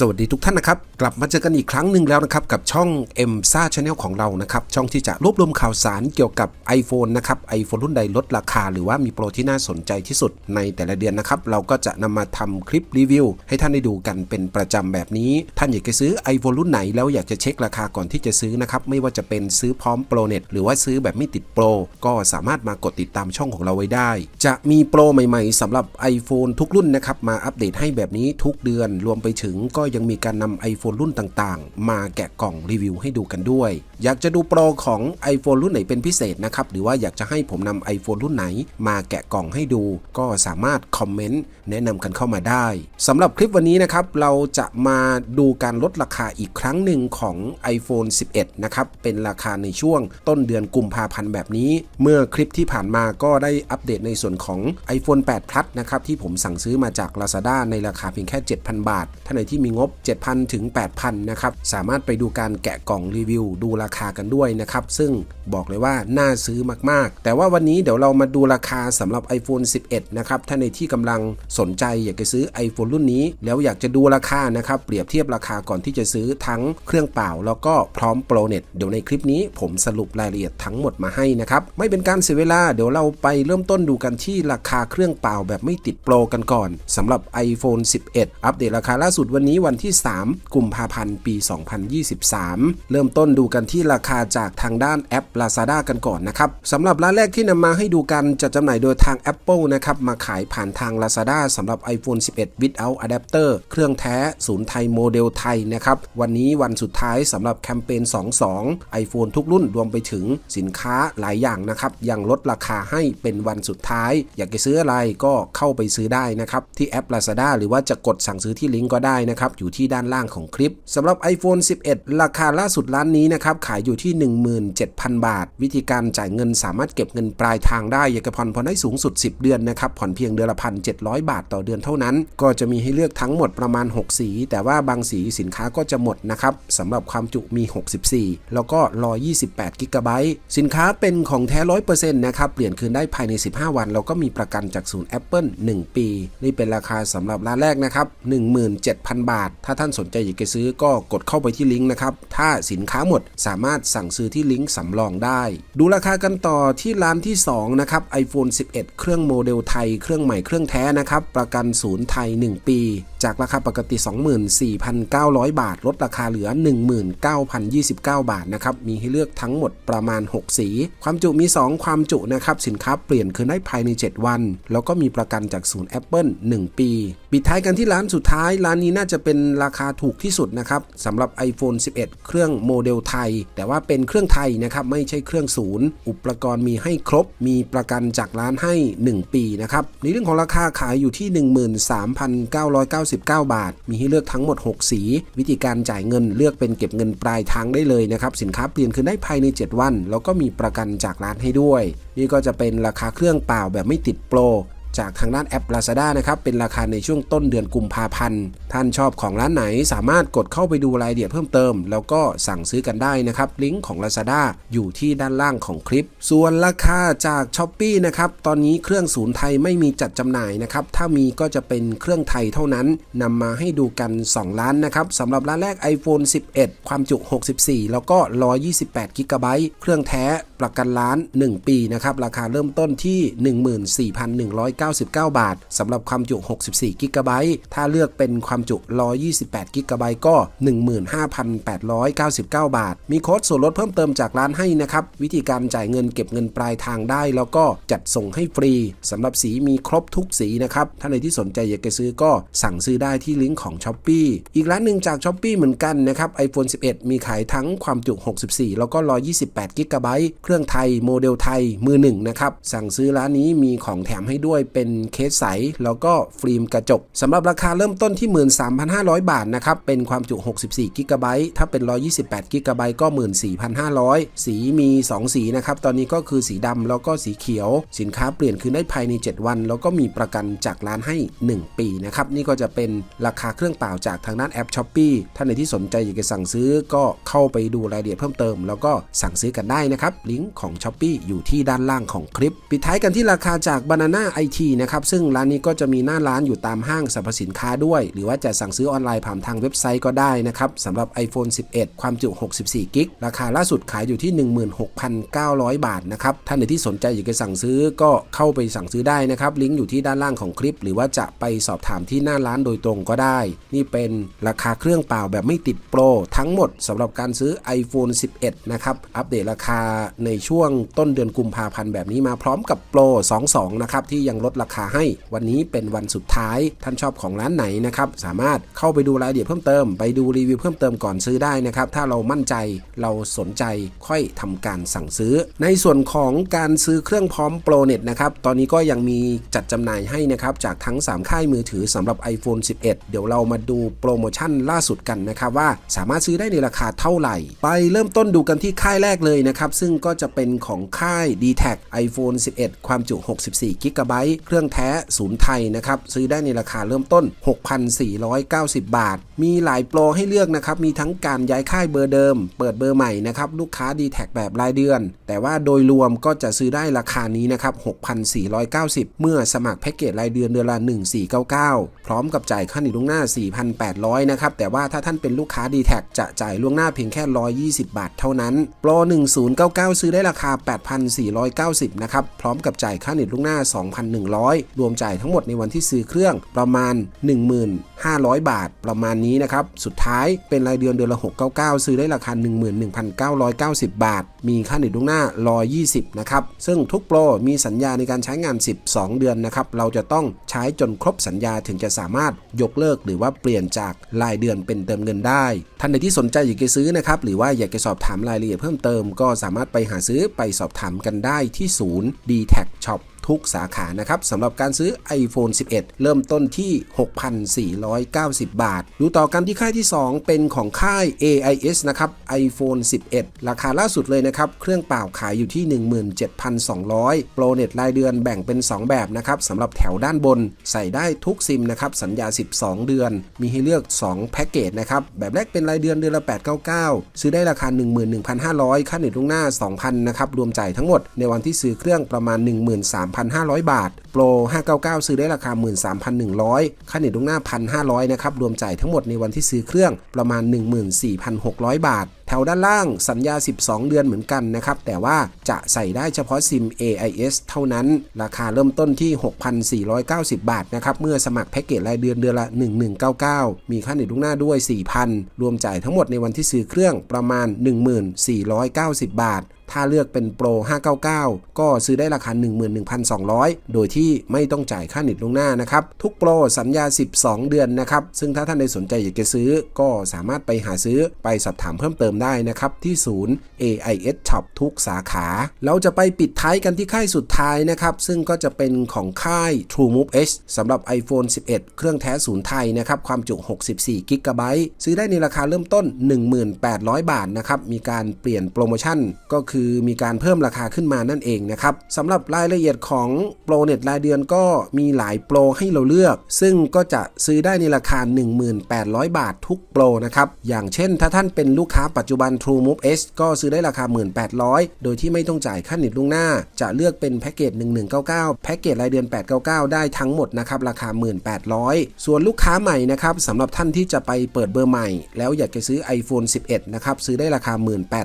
สวัสดีทุกท่านนะครับ กลับมาเจอกันอีกครั้งหนึ่งแล้วนะครับ กับช่อง m อ็มซ่าชาแนลของเรานะครับ ช่องที่จะรวบรวมข่าวสารเกี่ยวกับ iPhone นะครับ iPhone รุ่นใดลดราคา หรือว่ามีโปรที่น่าสนใจที่สุดในแต่ละเดือนนะครับ เราก็จะนำมาทำคลิปรีวิว ให้ท่านได้ดูกันเป็นประจำแบบนี้ ท่านอยากจะซื้อ iPhone รุ่นไหนแล้วอยากจะเช็คราคาก่อนที่จะซื้อนะครับไม่ว่าจะเป็นซื้อพร้อมโปรเน็ตหรือว่าซื้อแบบไม่ติดโปรก็สามารถมากดติดตามช่องของเราไว้ได้ จะมีโปรใหม่ ๆสำหรับ iPhone ทุกรุ่นนะครับมาอัปเดตให้แบบนี้ทุกเดือนรวมไปถึงก็ยังมีการนำ iPhone รุ่นต่างๆ มาแกะกล่องรีวิวให้ดูกันด้วย อยากจะดูโปรของ iPhone รุ่นไหนเป็นพิเศษนะครับ หรือว่าอยากจะให้ผมนำ iPhone รุ่นไหน มาแกะกล่องให้ดู ก็สามารถคอมเมนต์แนะนำกันเข้ามาได้สำหรับคลิปวันนี้นะครับ เราจะมาดูการลดราคาอีกครั้งหนึ่งของ iPhone 11 นะครับ เป็นราคาในช่วงต้นเดือนกุมภาพันธ์แบบนี้ เมื่อคลิปที่ผ่านมาก็ได้อัปเดตในส่วนของ iPhone 8 Plus นะครับที่ผมสั่งซื้อมาจาก Lazada ในราคาเพียงแค่ 7,000 บาทท่านไหนที่มีงบ 7,000 ถึง 8,000 นะครับ สามารถไปดูการแกะกล่องรีวิว ดูราคากันด้วยนะครับ ซึ่งบอกเลยว่าน่าซื้อมากๆ แต่ว่าวันนี้เดี๋ยวเรามาดูราคาสำหรับ iPhone 11 นะครับท่าในที่กำลังสนใจอยากจะซื้อ iPhone รุ่นนี้ แล้วอยากจะดูราคานะครับ เปรียบเทียบราคาก่อนที่จะซื้อทั้งเครื่องเปล่า แล้วก็พร้อมโปรเน็ตเดี๋ยวในคลิปนี้ผมสรุปรายละเอียดทั้งหมดมาให้นะครับ ไม่เป็นการเสียเวลา เดี๋ยวเราไปเริ่มต้นดูกันที่ราคาเครื่องเปล่าแบบไม่ติดโปรกันก่อนสำหรับ iPhone 11 อัปเดตราคาล่าสุดวันนี้วันที่ 3 กุมภาพันธ์ปี 2023 เริ่มต้นดูกันที่ราคาจากทางด้านแอป Lazada กันก่อนนะครับสำหรับร้านแรกที่นำมาให้ดูกันจะจำหน่ายโดยทาง Apple นะครับมาขายผ่านทาง Lazada สำหรับ iPhone 11 without adapter เครื่องแท้ศูนย์ไทยโมเดลไทยนะครับวันนี้วันสุดท้ายสำหรับแคมเปญ 22 iPhone ทุกรุ่นรวมไปถึงสินค้าหลายอย่างนะครับยังลดราคาให้เป็นวันสุดท้าย อยากจะซื้ออะไรก็เข้าไปซื้อได้นะครับที่แอป Lazada หรือว่าจะกดสั่งซื้อที่ลิงก์ก็ได้นะครับอยู่ที่ด้านล่างของคลิปสำหรับ iPhone 11 ราคาล่าสุดร้านนี้นะครับขายอยู่ที่ 17,000 บาท วิธีการจ่ายเงินสามารถเก็บเงินปลายทางได้อยากจะผ่อนผ่อนได้สูงสุด 10 เดือนนะครับผ่อนเพียงเดือนละพันเบาทต่อเดือนเท่านั้น ก็จะมีให้เลือกทั้งหมดประมาณ 6 สี แต่ว่าบางสีสินค้าก็จะหมดนะครับสำหรับความจุมี 64 แล้วก็ 128กิกะไบต์สินค้าเป็นของแท้ 100%นะครับเปลี่ยนคืนได้ภายใน 15 วัน แล้วก็มีประกันจากศูนย์ Apple 1 ปี นี่เป็นราคาสำหรับร้านแรกนะครับ17,000 บาทถ้าท่านสนใจอยากจะซื้อก็กดเข้าไปที่ลิงก์นะครับ ถ้าสินค้าหมดสามารถสั่งซื้อที่ลิงก์สำรองได้ ดูราคากันต่อที่ร้านที่ 2 นะครับ iPhone 11 เครื่องโมเดลไทย เครื่องใหม่เครื่องแท้นะครับ ประกันศูนย์ไทย 1 ปี จากราคาปกติ 24,900 บาท ลดราคาเหลือ 19,029 บาทนะครับ มีให้เลือกทั้งหมดประมาณ 6 สี ความจุมี 2 ความจุนะครับ สินค้าเปลี่ยนคืนได้ภายใน 7 วัน แล้วก็มีประกันจากศูนย์ Apple 1 ปี ปิดท้ายกันที่ร้านสุดท้าย ร้านนี้น่าจะเป็นราคาถูกที่สุดนะครับสำหรับ iPhone 11 เครื่องโมเดลไทย แต่ว่าเป็นเครื่องไทยนะครับไม่ใช่เครื่องศูนย์อุปกรณ์มีให้ครบ มีประกันจากร้านให้ 1 ปีนะครับในเรื่องของราคาขายอยู่ที่ 13,999 บาท มีให้เลือกทั้งหมด 6 สี วิธีการจ่ายเงินเลือกเป็นเก็บเงินปลายทางได้เลยนะครับสินค้าเปลี่ยนคืนได้ภายใน 7 วัน แล้วก็มีประกันจากร้านให้ด้วย นี่ก็จะเป็นราคาเครื่องเปล่าแบบไม่ติดโปร จากทางด้านแอป Lazada นะครับเป็นราคาในช่วงต้นเดือนกุมภาพันธ์ ท่านชอบของร้านไหนสามารถกดเข้าไปดูรายละเอียดเพิ่มเติม แล้วก็สั่งซื้อกันได้นะครับลิงก์ของ Lazada อยู่ที่ด้านล่างของคลิป ส่วนราคาจาก s h อ p e e นะครับตอนนี้เครื่องศูนย์ไทยไม่มีจัดจำหน่ายนะครับถ้ามีก็จะเป็นเครื่องไทยเท่านั้นนำมาให้ดูกัน 2 ล้านนะครับสำหรับร้านแรก iPhone 11 ความจุ 64 แล้วก็ 128 g b เครื่องแท้ประกันล้าน 1 ปีนะครับราคาเริ่มต้นที่99 บาทสำหรับความจุ 64 g b ถ้าเลือกเป็นความจุ 128 g b ก็ 15,899 บาท มีโค้ดส่วนลดเพิ่มเติมจากร้านให้นะครับ วิธีการจ่ายเงินเก็บเงินปลายทางได้ แล้วก็จัดส่งให้ฟรีสำหรับสีมีครบทุกสีนะครับ ถ้าในที่สนใจอยากจะซื้อก็สั่งซื้อได้ที่ลิงก์ของ s h อ p e e อีกร้านหนึ่งจาก s h อ p e e เหมือนกันนะครับ iPhone 11 มีขายทั้งความจุ 64 แล้วก็ 128 g b เครื่องไทยโมเดลไทยมือหนึ่งนะครับสั่งซื้อร้านนี้มีของแถมให้ด้วยเป็นเคสใส แล้วก็ฟิล์มกระจกสำหรับราคาเริ่มต้นที่ 13,500 บาทนะครับ เป็นความจุ 64 g b ถ้าเป็น 128 g b ก็ 14,500 สีมี 2 สีนะครับ ตอนนี้ก็คือสีดำแล้วก็สีเขียว สินค้าเปลี่ยนคืนได้ภายใน 7 วัน แล้วก็มีประกันจากร้านให้ 1 ปีนะครับ นี่ก็จะเป็นราคาเครื่องเปล่าจากทางด้านแอป s h อ p e e ท่านในที่สนใจอยากจะสั่งซื้อก็เข้าไปดูรายละเอียดเพิ่มเติม แล้วก็สั่งซื้อกันได้นะครับ ลิงก์ของ s h อ p e e อยู่ที่ด้านล่างของคลิป ปิดท้ายกันที่ราคาจาก Banana IT นะครับ ซึ่งร้านนี้ก็จะมีหน้าร้านอยู่ตามห้างสรรพสินค้าด้วย หรือว่าจะสั่งซื้อออนไลน์ผ่านทางเว็บไซต์ก็ได้นะครับสำหรับ iPhone 11 ความจุ 64 กิก ราคาล่าสุดขายอยู่ที่ 16,900 บาทนะครับ ท่านใดที่สนใจอยากจะสั่งซื้อก็เข้าไปสั่งซื้อได้นะครับ ลิงก์อยู่ที่ด้านล่างของคลิป หรือว่าจะไปสอบถามที่หน้าร้านโดยตรงก็ได้ นี่เป็นราคาเครื่องเปล่าแบบไม่ติดโปร ทั้งหมดสำหรับการซื้อ iPhone 11 นะครับ อัปเดตราคาในช่วงต้นเดือนกุมภาพันธ์แบบนี้มาพร้อมกับโปร 22 นะครับที่ยังลดราคาให้ วันนี้เป็นวันสุดท้าย ท่านชอบของร้านไหนนะครับสามารถเข้าไปดูรายละเอียดเพิ่มเติม ไปดูรีวิวเพิ่มเติมก่อนซื้อได้นะครับถ้าเรามั่นใจเราสนใจค่อยทำการสั่งซื้อ ในส่วนของการซื้อเครื่องพร้อมโปรเน็ตนะครับตอนนี้ก็ยังมีจัดจำหน่ายให้นะครับจากทั้ง 3 ค่ายมือถือสำหรับ iPhone 11 เดี๋ยวเรามาดูโปรโมชั่นล่าสุดกันนะครับว่าสามารถซื้อได้ในราคาเท่าไหร่ ไปเริ่มต้นดูกันที่ค่ายแรกเลยนะครับซึ่งก็จะเป็นของค่าย d t a c iPhone 11 ความจุ 64 g b เครื่องแท้ศูนย์ไทยนะครับซื้อได้ในราคาเริ่มต้น 6,490 บาท มีหลายโปรให้เลือกนะครับมีทั้งการย้ายค่ายเบอร์เดิม เปิดเบอร์ใหม่นะครับลูกค้า d t แท็แบบรายเดือน แต่ว่าโดยรวมก็จะซื้อได้ราคานี้นะครับ 6,490 เมื่อสมัครแพ็กเกจรายเดือนเดือนละ 1499 พร้อมกับจ่ายค่าหนีล่วงหน้า 4,800 นะครับ แต่ว่าถ้าท่านเป็นลูกค้า d t แท็จะจ่ายล่วงหน้าเพียงแค่ 120 บาทเท่านั้น โปร 1099 ซื้อได้ราคา 8,490 นะครับ พร้อมกับจ่ายค่าเน็ตล่วงหน้า100 รวมจ่ายทั้งหมดในวันที่ซื้อเครื่องประมาณ 1500 บาท ประมาณนี้นะครับ สุดท้ายเป็นรายเดือนเดือนละ 699 ซื้อได้ราคา 11,990 บาท มีค่าเน็ตล่วงหน้า 120 นะครับ ซึ่งทุกโปรมีสัญญาในการใช้งาน 12 เดือนนะครับ เราจะต้องใช้จนครบสัญญาถึงจะสามารถยกเลิกหรือว่าเปลี่ยนจากรายเดือนเป็นเติมเงินได้ ท่านใดที่สนใจอยากจะซื้อนะครับ หรือว่าอยากจะสอบถามรายละเอียดเพิ่มเติม ก็สามารถไปหาซื้อไปสอบถามกันได้ที่ศูนย์ d t a c Shop ทุกสาขานะครับสำหรับการซื้อ iPhone 11 เริ่มต้นที่ 6,490 บาท ดูต่อกันที่ค่ายที่ 2 เป็นของค่าย AIS นะครับ iPhone 11 ราคาล่าสุดเลยนะครับ เครื่องเปล่าขายอยู่ที่ 17,200 โปรเน็ตรายเดือนแบ่งเป็น 2 แบบนะครับสำหรับแถวด้านบน ใส่ได้ทุกซิมนะครับ สัญญา 12 เดือน มีให้เลือก 2 แพ็กเกจนะครับ แบบแรกเป็นรายเดือนเดือนละ 899 ซื้อได้ราคา 11,500 ค่าเน็ตล่วงหน้า 2,000 นะครับ รวมจ่ายทั้งหมดในวันที่ซื้อเครื่องประมาณ 13,000 1,500 บาท โปร 599 ซื้อได้ราคา 13,100 ค่าเน็ตล่วงหน้า 1,500 นะครับ รวมจ่ายทั้งหมดในวันที่ซื้อเครื่องประมาณ 14,600 บาท แถวด้านล่างสัญญา 12 เดือนเหมือนกันนะครับ แต่ว่าจะใส่ได้เฉพาะซิม AIS เท่านั้น ราคาเริ่มต้นที่ 6,490 บาทนะครับ เมื่อสมัครแพ็กเกจรายเดือนเดือนละ 1199 มีค่าเน็ตล่วงหน้าด้วย 4,000 รวมจ่ายทั้งหมดในวันที่ซื้อเครื่องประมาณ 1490 บาทถ้าเลือกเป็นโปร 599 ก็ซื้อได้ราคา 11,200 โดยที่ไม่ต้องจ่ายค่าเน็ตล่วงหน้านะครับ ทุกโปรสัญญา 12 เดือนนะครับ ซึ่งถ้าท่านใดสนใจอยากจะซื้อ ก็สามารถไปหาซื้อไปสอบถามเพิ่มเติมได้นะครับที่ศูนย์ AIS Shop ทุกสาขา เราจะไปปิดท้ายกันที่ค่ายสุดท้ายนะครับ ซึ่งก็จะเป็นของค่าย TrueMove H สำหรับ iPhone 11 เครื่องแท้ศูนย์ไทยนะครับ ความจุ 64 g b ซื้อได้ในราคาเริ่มต้น 1800 บาทนะครับ มีการเปลี่ยนโปรโมชั่น ก็คือคือมีการเพิ่มราคาขึ้นมานั่นเองนะครับสำหรับรายละเอียดของโปรเน็ตรายเดือนก็มีหลายโปรให้เราเลือก ซึ่งก็จะซื้อได้ในราคา 1800 บาททุกโปรนะครับ อย่างเช่นถ้าท่านเป็นลูกค้าปัจจจุบัน True Move S ก็ซื้อได้ราคา 1800 โดยที่ไม่ต้องจ่ายค่าเน็ตล่วงหน้า จะเลือกเป็นแพ็กเกจ 1199 แพ็กเกจรายเดือน 899 ได้ทั้งหมดนะครับราคา 1800 ส่วนลูกค้าใหม่นะครับสำหรับท่านที่จะไปเปิดเบอร์ใหม่ แล้วอยากจะซื้อ iPhone 11 นะครับซื้อได้ราคา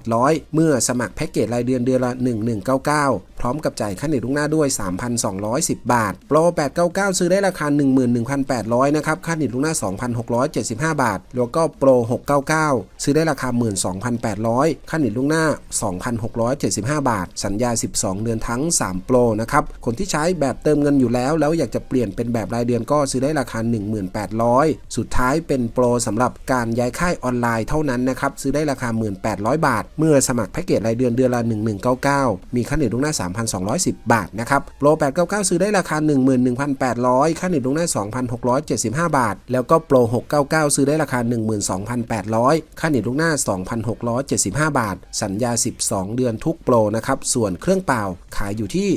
1800 เมื่อสมัครแพ็กเกจรายเดือนเดือนละ 1199 พร้อมกับจ่ายค่าเน็ตล่วงหน้าด้วย 3,210 บาท โปร 899 ซื้อได้ราคา 11,800 นะครับ ค่าเน็ตล่วงหน้า 2,675 บาท แล้วก็โปร 699 ซื้อได้ราคา 12,800 ค่าเน็ตล่วงหน้า 2,675 บาท สัญญา 12 เดือนทั้ง 3 โปร นะครับ คนที่ใช้แบบเติมเงินอยู่แล้ว แล้วอยากจะเปลี่ยนเป็นแบบรายเดือนก็ซื้อได้ราคา 1800 สุดท้ายเป็นโปรสำหรับการย้ายค่ายออนไลน์เท่านั้นนะครับ ซื้อได้ราคา 1800 บาท เมื่อสมัครแพ็กเกจรายเดือนเดือนละ 1199 มีค่าเน็ตล่วงหน้า3,210 บาทนะครับโปร899 ซื้อได้ราคา 11,800 ค่าเน็ตลงหน้า2,675 บาท แล้วก็โปร699 ซื้อได้ราคา 12,800 ค่าเน็ตลงหน้า 2,675 บาท สัญญา 12 เดือนทุกโปรนะครับ ส่วนเครื่องเปล่าขายอยู่ที่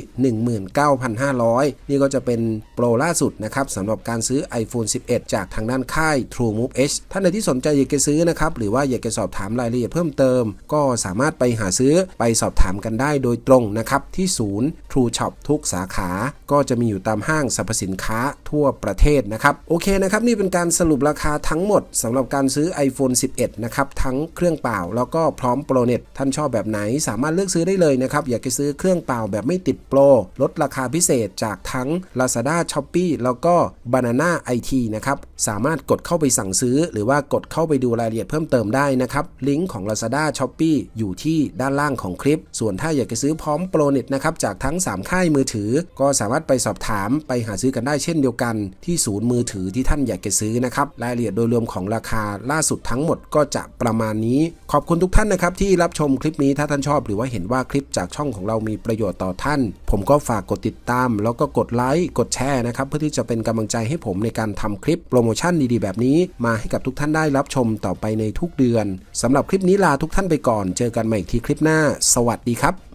19,500 นี่ก็จะเป็นโปรล่าสุดนะครับสำหรับการซื้อ iPhone 11 จากทางด้านค่าย TrueMove H ท่านใดที่สนใจอยากจะซื้อนะครับ หรือว่าอยากจะสอบถามรายละเอียดเพิ่มเติม ก็สามารถไปหาซื้อไปสอบถามกันได้โดยตรงนะครับที่ที่ศูนย์ True Shop ทุกสาขา ก็จะมีอยู่ตามห้างสรรพสินค้าทั่วประเทศนะครับโอเคนะครับนี่เป็นการสรุปราคาทั้งหมดสำหรับการซื้อ iPhone 11 นะครับ ทั้งเครื่องเปล่าแล้วก็พร้อมโปรเน็ตท่านชอบแบบไหนสามารถเลือกซื้อได้เลยนะครับ อยากจะซื้อเครื่องเปล่าแบบไม่ติดโปร ลดราคาพิเศษจากทั้ง Lazada Shopee แล้วก็ Banana IT นะครับ สามารถกดเข้าไปสั่งซื้อ หรือว่ากดเข้าไปดูรายละเอียดเพิ่มเติมได้นะครับ ลิงก์ของ Lazada Shopee อยู่ที่ด้านล่างของคลิป ส่วนถ้าอยากจะซื้อพร้อมโปรเน็ตนะครับจากทั้ง 3 ค่ายมือถือ ก็สามารถไปสอบถามไปหาซื้อกันได้เช่นเดียวกันที่ศูนย์มือถือที่ท่านอยากจะซื้อนะครับรายละเอียดโดยรวมของราคาล่าสุดทั้งหมดก็จะประมาณนี้ ขอบคุณทุกท่านนะครับที่รับชมคลิปนี้ถ้าท่านชอบ หรือว่าเห็นว่าคลิปจากช่องของเรามีประโยชน์ต่อท่าน ผมก็ฝากกดติดตาม แล้วก็กดไลค์กดแชร์นะครับเพื่อที่จะเป็นกำลังใจให้ผมในการทำคลิปโปรโมชั่นดีๆ แบบนี้ มาให้กับทุกท่านได้รับชมต่อไปในทุกเดือนสำหรับคลิปนี้ลาทุกท่านไปก่อน เจอกันใหม่อีกทีคลิปหน้า สวัสดีครับ